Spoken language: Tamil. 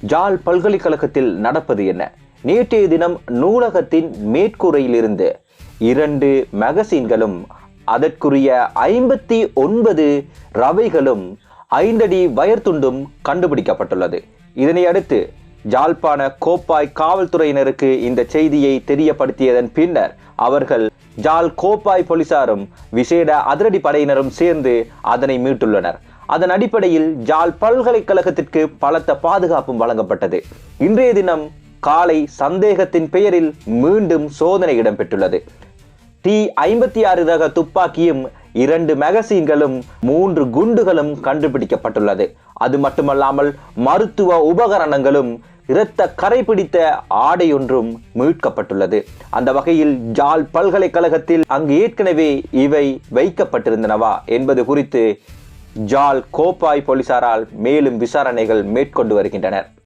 ஜால் பல்கலைக்கழகத்தில் நடப்பது என்ன? நேற்றைய தினம் நூலகத்தின் மேற்கூரையிலிருந்து இரண்டு மேகசின்களும் அதற்குரிய ஐம்பத்தி ஒன்பது ரவைகளும் ஐந்தடி வயர்த்துண்டும் கண்டுபிடிக்கப்பட்டுள்ளது. இதனை அடுத்து ஜாழ்ப்பாண கோப்பாய் காவல்துறையினருக்கு இந்த செய்தியை தெரியப்படுத்தியதன் பின்னர் அவர்கள் ஜால் கோப்பாய் போலீசாரும் விசேட அதிரடி படையினரும் சேர்ந்து அதனை மீட்டுள்ளனர். அதன் அடிப்படையில் ஜால் பல்கலைக்கழகத்திற்கு பலத்த பாதுகாப்பும் வழங்கப்பட்டது. இன்றைய தினம் காலை சந்தேகத்தின் பெயரில் மீண்டும் சோதனை இடம்பெற்றுள்ளது. டி ஐம்பத்தி ஆறு ரக துப்பாக்கியும் இரண்டு மேகசீன்களும் மூன்று குண்டுகளும் கண்டுபிடிக்கப்பட்டுள்ளது. அது மட்டுமல்லாமல் மருத்துவ உபகரணங்களும் இரத்த கரை பிடித்த ஆடை ஒன்றும் மீட்கப்பட்டுள்ளது. அந்த வகையில் ஜால் பல்கலைக்கழகத்தில் அங்கு ஏற்கனவே இவை வைக்கப்பட்டிருந்தனவா என்பது குறித்து ஜால் கோப்பாய் போலீசாரால் மேலும் விசாரணைகள் மேற்கொண்டு வருகின்றனர்.